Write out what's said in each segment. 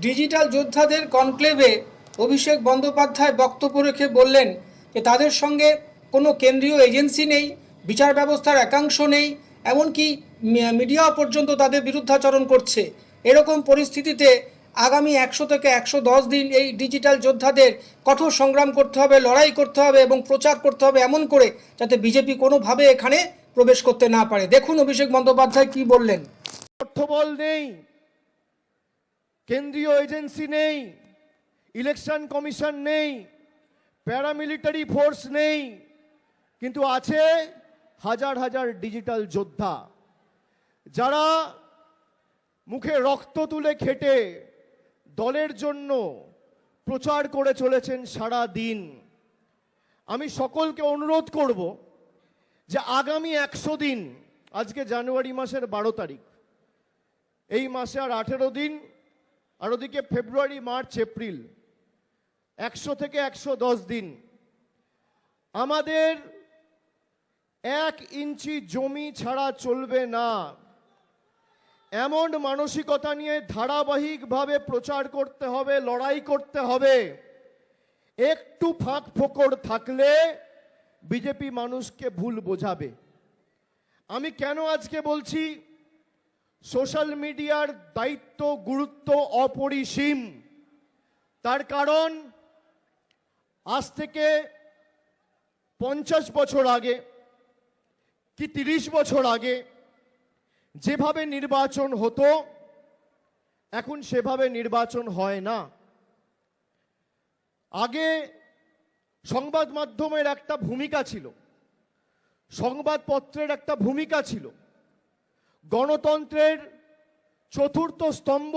Digital যোদ্ধাদের কনক্লেভে অভিষেক বন্দ্যোপাধ্যায় বক্তব্য রেখে বললেন যে তাদের সঙ্গে কোনো কেন্দ্রীয় এজেন্সি নেই, বিচার ব্যবস্থার একাংশ নেই, এমনকি মি- মিডিয়াও পর্যন্ত তাদের বিরুদ্ধাচরণ করছে। এরকম পরিস্থিতিতে আগামী একশো থেকে একশো দশ দিন এই ডিজিটাল যোদ্ধাদের কঠোর সংগ্রাম করতে হবে, লড়াই করতে হবে এবং প্রচার করতে হবে এমন করে যাতে বিজেপি কোনোভাবে এখানে প্রবেশ করতে না পারে। দেখুন অভিষেক বন্দ্যোপাধ্যায় কি বললেন। অর্থবল নেই। কেন্দ্রীয় এজেন্সি নেই, ইলেকশন কমিশন নেই, প্যারামিলিটারি ফোর্স নেই, কিন্তু আছে হাজার হাজার ডিজিটাল যোদ্ধা যারা মুখে রক্ত তুলে খেটে দলের জন্য প্রচার করে চলেছেন সারা দিন আমি সকলকে অনুরোধ করব যে আগামী একশো দিন, আজকে জানুয়ারি মাসের বারো তারিখ, এই মাসে আর আঠেরো দিন আর ওদিকে ফেব্রুয়ারি, মার্চ, এপ্রিল, একশো থেকে একশো দশ দিন। আমাদের এক ইঞ্চি জমি ছাড়া চলবে না। এমন মানসিকতা নিয়ে ধারাবাহিকভাবে প্রচার করতে হবে, লড়াই করতে হবে। একটু ফাঁক ফোকর থাকলে বিজেপি মানুষকে ভুল বোঝাবে। আমি কেন আজকে বলছি সোশ্যাল মিডিয়ার দায়িত্ব, গুরুত্ব অপরিসীম। তার কারণ, আজ থেকে পঞ্চাশ বছর আগে কি তিরিশ বছর আগে যেভাবে নির্বাচন হতো, এখন সেভাবে নির্বাচন হয় না। আগে সংবাদ মাধ্যমের একটা ভূমিকা ছিল, সংবাদপত্রের একটা ভূমিকা ছিল। গণতন্ত্রের চতুর্থ স্তম্ভ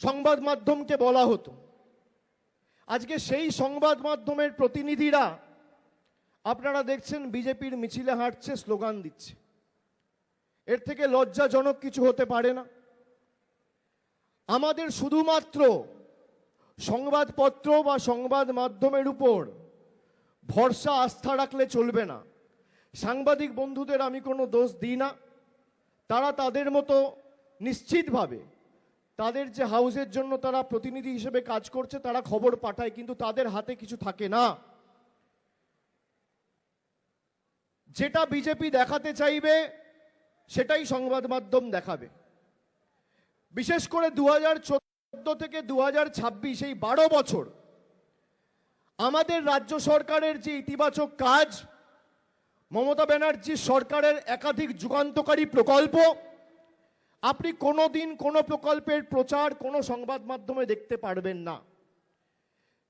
সংবাদ মাধ্যমকে বলা হতো। আজকে সেই সংবাদ মাধ্যমের প্রতিনিধিরা আপনারা দেখছেন, বিজেপির মিছিলে হাঁটছে, স্লোগান দিচ্ছে। এর থেকে লজ্জাজনক কিছু হতে পারে না। আমাদের শুধুমাত্র সংবাদপত্র বা সংবাদ মাধ্যমের উপর ভরসা, আস্থা রাখলে চলবে না। সাংবাদিক বন্ধুদের আমি কোনো দোষ দিই না। তারা তাদের মতো নিশ্চিতভাবে তাদের যে হাউসের জন্য তারা প্রতিনিধি হিসেবে কাজ করছে, তারা খবর পাঠায়, কিন্তু তাদের হাতে কিছু থাকে না। যেটা বিজেপি দেখাতে চাইবে, সেটাই সংবাদ মাধ্যম দেখাবে। বিশেষ করে দু হাজার থেকে দু হাজার ছাব্বিশ, এই বারো বছর আমাদের রাজ্য সরকারের যে ইতিবাচক কাজ মমতা ব্যানার্জি সরকারের একাধিক যুগান্তকারী প্রকল্প। আপনি কোনো দিন কোনো প্রকল্পের প্রচার, কোনো সংবাদ মাধ্যমে দেখতে পারবেন না।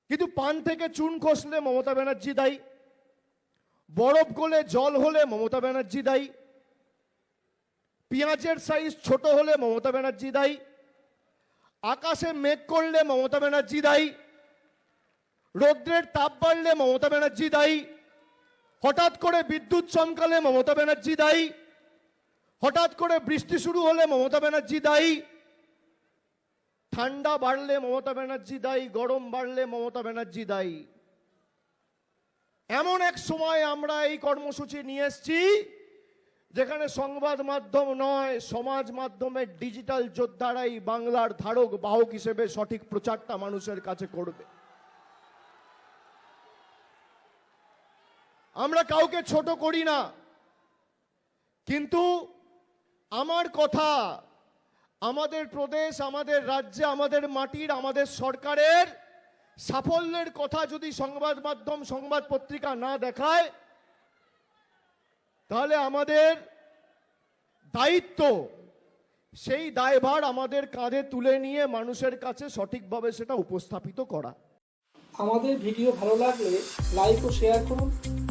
কিন্তু পান থেকে চুন খসলে মমতা ব্যানার্জি দায়ী। বরফ গলে জল হলে মমতা ব্যানার্জি দায়ী। পেঁয়াজের সাইজ ছোট হলে মমতা ব্যানার্জি দায়ী। আকাশে মেঘ করলে মমতা ব্যানার্জি দায়ী। রৌদ্রের তাপ বাড়লে মমতা ব্যানার্জি দায়ী। হঠাৎ করে বিদ্যুৎ চমকালে মমতা ব্যানার্জি দায়ী। হঠাৎ করে বৃষ্টি শুরু হলে মমতা ব্যানার্জি দায়ী। ঠান্ডা বাড়লে মমতা ব্যানার্জি দায়ী, গরম বাড়লে মমতা ব্যানার্জি দায়ী। এমন এক সময় আমরা এই কর্মসূচি নিয়ে এসেছি, যেখানে সংবাদ মাধ্যম নয়, সমাজ মাধ্যমে ডিজিটাল যোদ্ধারাই বাংলার ধারক, বাহক হিসেবে সঠিক প্রচারটা মানুষের কাছে করবে। আমরা কাউকে ছোট করি না। কিন্তু আমার কথা, আমাদের প্রদেশ, আমাদের রাজ্যে, আমাদের মাটির, আমাদের সরকারের সাফল্যের কথা যদি সংবাদ মাধ্যম, সংবাদ পত্রিকা না দেখায়, তাহলে আমাদের দায়িত্ব, সেই দায়ভার আমাদের কাঁধে তুলে নিয়ে মানুষের কাছে সঠিকভাবে সেটা উপস্থাপিত করা। আমাদের ভিডিও ভালো লাগলে লাইক ও শেয়ার করুন।